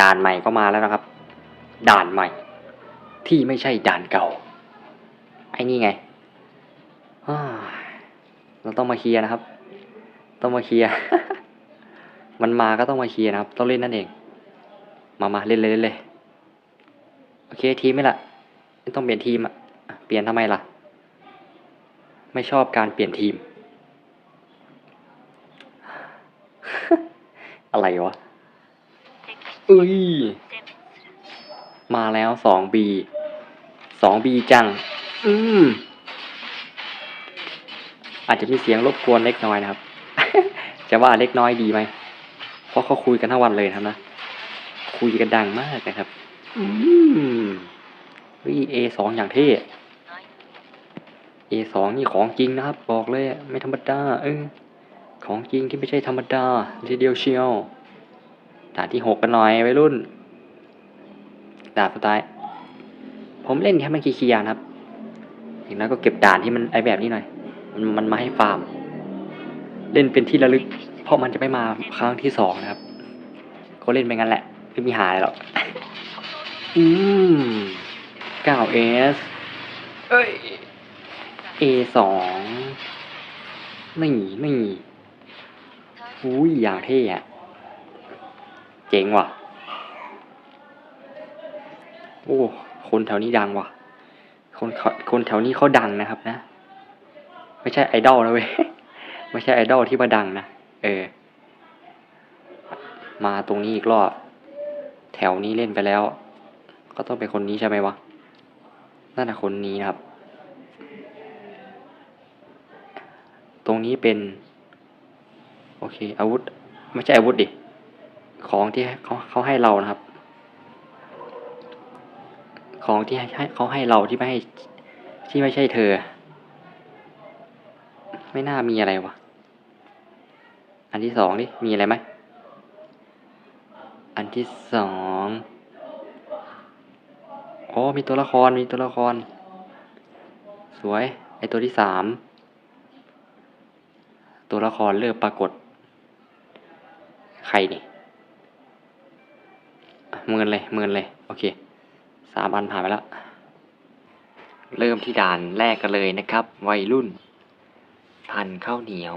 ด่านใหม่ก็มาแล้วนะครับ ด่านใหม่ ที่ไม่ใช่ด่านเก่า ไอ้นี่ไงเราต้องมาเคลียร์นะครับ ต้องมาเคลียร์ มันมาก็ต้องมาเคลียร์นะครับ ต้องเล่นนั่นเอง มามาเล่นเลยเล่นเลยโอเคทีมไหม่ละต้องเปลี่ยนทีมอะเปลี่ยนทำไมล่ะ ไม่ชอบการเปลี่ยนทีม อะไรวะ อ้ย มาแล้วสองบี สองบีจัง อืม อาจจะมีเสียงรบกวนเล็กน้อยนะครับ จะว่าเล็กน้อยดีไหม เพราะเขาคุยกันทั้งวันเลยนะครับนะ คุยกันดังมากนะครับ อืมวีเอสองอย่างเท่ A สองนี่ของจริงนะครับ บอกเลย ไม่ธรรมดา เออของจริงที่ไม่ใช่ธรรมดาทีเดียวเชียว ด่านที่หกกันหน่อยวัยรุ่นด่านสุดท้าย ผมเล่นแค่มันคีย์ๆนะครับอย่างนั้นก็เก็บด่านที่มันไอแบบนี้หน่อย มันมันมาให้ฟาร์ม เล่นเป็นที่ระลึก เพราะมันจะไม่มาครั้งที่สองนะครับ ก็เล่นไปงั้นแหละไม่มีหายหรอกอืม 9S เอ้ย A สองนี่นี่อุ้ยอย่างเท่อะ เจ๋งว่ะ โอ้ คนแถวนี้ดังว่ะ คนคนแถวนี้เขาดังนะครับนะ ไม่ใช่ไอดอลนะเว้ย ไม่ใช่ไอดอลที่มาดังนะ เออ มาตรงนี้อีกรอบ แถวนี้เล่นไปแล้ว ก็ต้องเป็นคนนี้ใช่ไหมวะ นั่นนะคนนี้นะครับ ตรงนี้เป็น โอเค อาวุธ ไม่ใช่อาวุธดิ ของที่เขาเขาให้เรานะครับ ของที่ให้เขาให้เราที่ไม่ให้ที่ไม่ใช่เธอ ไม่น่ามีอะไรวะอันที่สองดิมีอะไรไหมอันที่สองอ๋อมีตัวละครมีตัวละคร สวย ไอตัวที่สามตัวละครเริ่มปรากฏ ใครนี่ เมินเลยเมินเลยโอเคสามอันผ่านไปแล้วเริ่มที่ด่านแรกกันเลยนะครับ วัยรุ่น พันข้าวเหนียว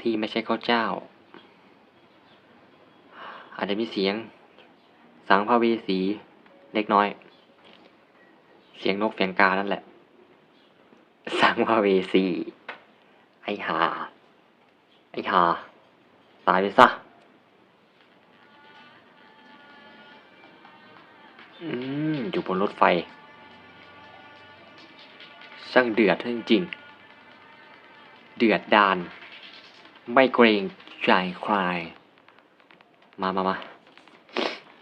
ที่ไม่ใช่ข้าวเจ้า อาจจะมีเสียง สังพาเวสีเล็กน้อย เสียงนกเสียงกานั่นแหละ สังพาเวสี ไอหา ไอหา ตายไปซะ อืมอยู่บนรถไฟ ช่างเดือดจริงๆ เดือดดาน ไม่เกรงใจใคร มามามา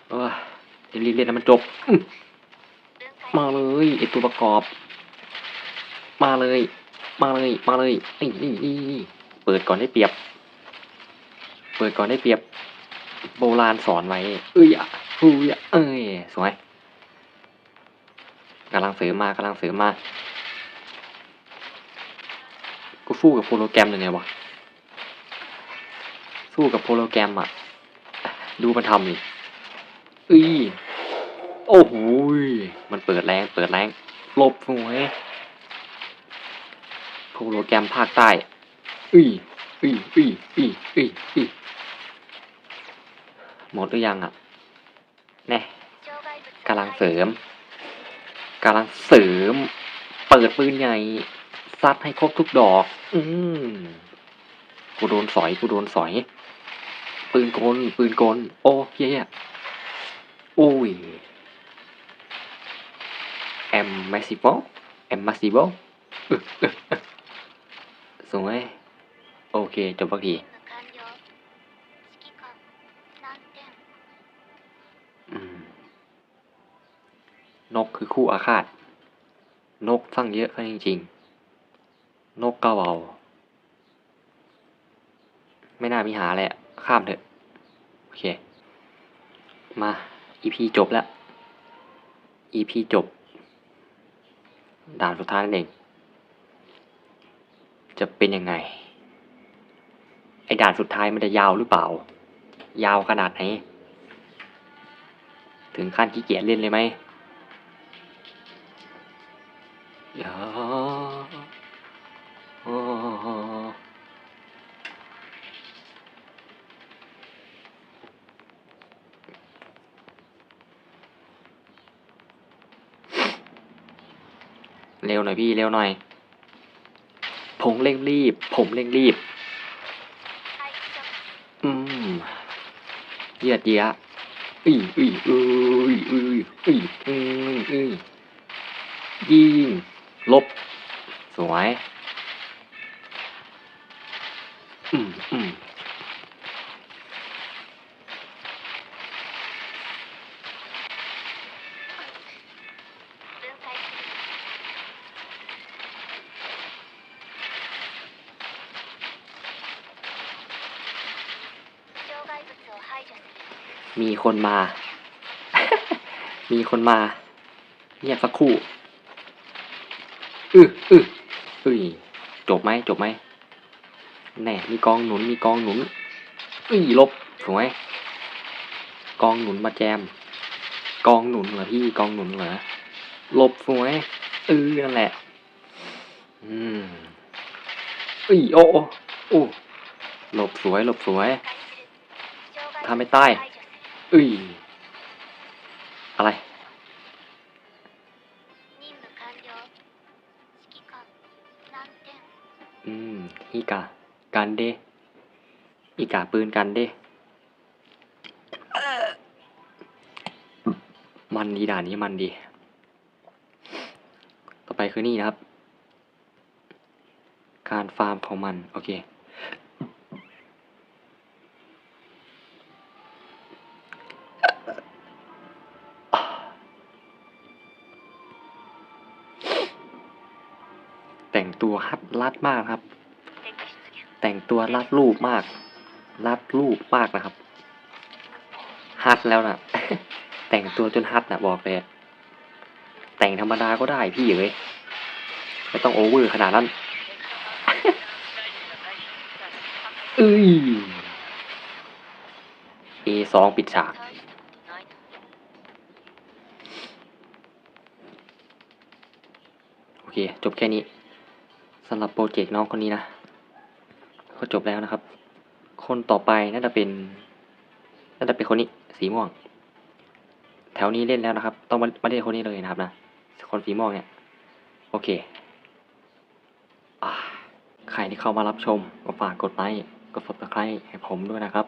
เออรีบๆเล่นให้มันจบอื้อมาเลยไอตัวประกอบ มาเลย มาเลย มาเลยนี่นี่นี่นี่เปิดก่อนได้เปรียบ เปิดก่อนได้เปรียบ โบราณสอนไว้เอ้ยอะ ฮูยะเอ้ยสวยกำลังเสริมมากำลังเสริมมากูสู้กับโปรแกรมยังไงวะสู้กับโปรแกรมอะ ดูมันทำดิอุ้ยโอ้โหมันเปิดแรงเปิดแรงลบหวยโปรแกรมภาคใต้อุ้ยอุ้ยอุ้ยอุ้ยอุ้ยอุ้ยหมดหรือยังอะ แน่กำลังเสริมกำลังเสริม เปิดปืนใหญ่ซัดให้ครบทุกดอก อืมกูโดนสอยกูโดนสอย ปืนกลปืนกล โอ้เยโอ้ยแอมมาซิโบแอมมาซิโบสวยโอเค จบสักที นกคือคู่อาฆาต นกสั่งเยอะกันจริงๆ นกกระเบาไม่น่ามีหาอะไรอะข้ามเถอะ โอเค มา EP จบแล้ว EP จบ ด่านสุดท้ายนั่นเอง จะเป็นยังไง ไอ้ด่านสุดท้ายมันจะยาวหรือเปล่า ยาวขนาดไหน ถึงขั้นขี้เกียจเล่นเลยไหม ยาเร็วหน่อยพี่ เร็วหน่อย ผมเร่งรีบ ผมเร่งรีบ อืมเยียดเยียะอุ้ยอุ้ยอุ้ยอุ้ยอุ้ยอุ้ยอุ้ยยิง ลบ สวยอืมมีคนมา มีคนมา เงียบสักครู่ อืออือเฮ้ยจบไหมจบไหมแน่มีกองหนุนมีกองหนุนอุ้ยลบสวยกองหนุนมาแจม กองหนุนเหรอพี่กองหนุนเหรอลบสวยเออนั่นแหละ อืมอุ้ยโอ้โอ้โอ้หลบสวยหลบสวยทำไม่ใต้อุ้ย อีกากันเดอีกาปืนกันเดมันดีด่านนี้มันดี ต่อไปคือนี่นะครับ การฟาร์มของมัน โอเค แต่งตัวฮัดลัดมากครับ ตัวรัดรูปมาก รัดรูปมากนะครับ ฮัดแล้วนะแต่งตัวจนฮัดนะบอกเลย แต่งธรรมดาก็ได้พี่เอ๋ยไม่ต้องโอเวอร์ขนาดนั้นเอ้ยองปิดฉากโอเค จบแค่นี้สำหรับโปรเจกต์น้องคนนี้นะ ก็จบแล้วนะครับ คนต่อไปน่าจะเป็นน่าจะเป็นคนนี้สีม่วง แถวนี้เล่นแล้วนะครับ ต้องมามาเล่นคนนี้เลยนะครับนะ คนสีม่วงเนี่ยโอเคอใครที่เข้ามารับชมก็ฝากกดไลค์กด subscribe ให้ผมด้วยนะครับ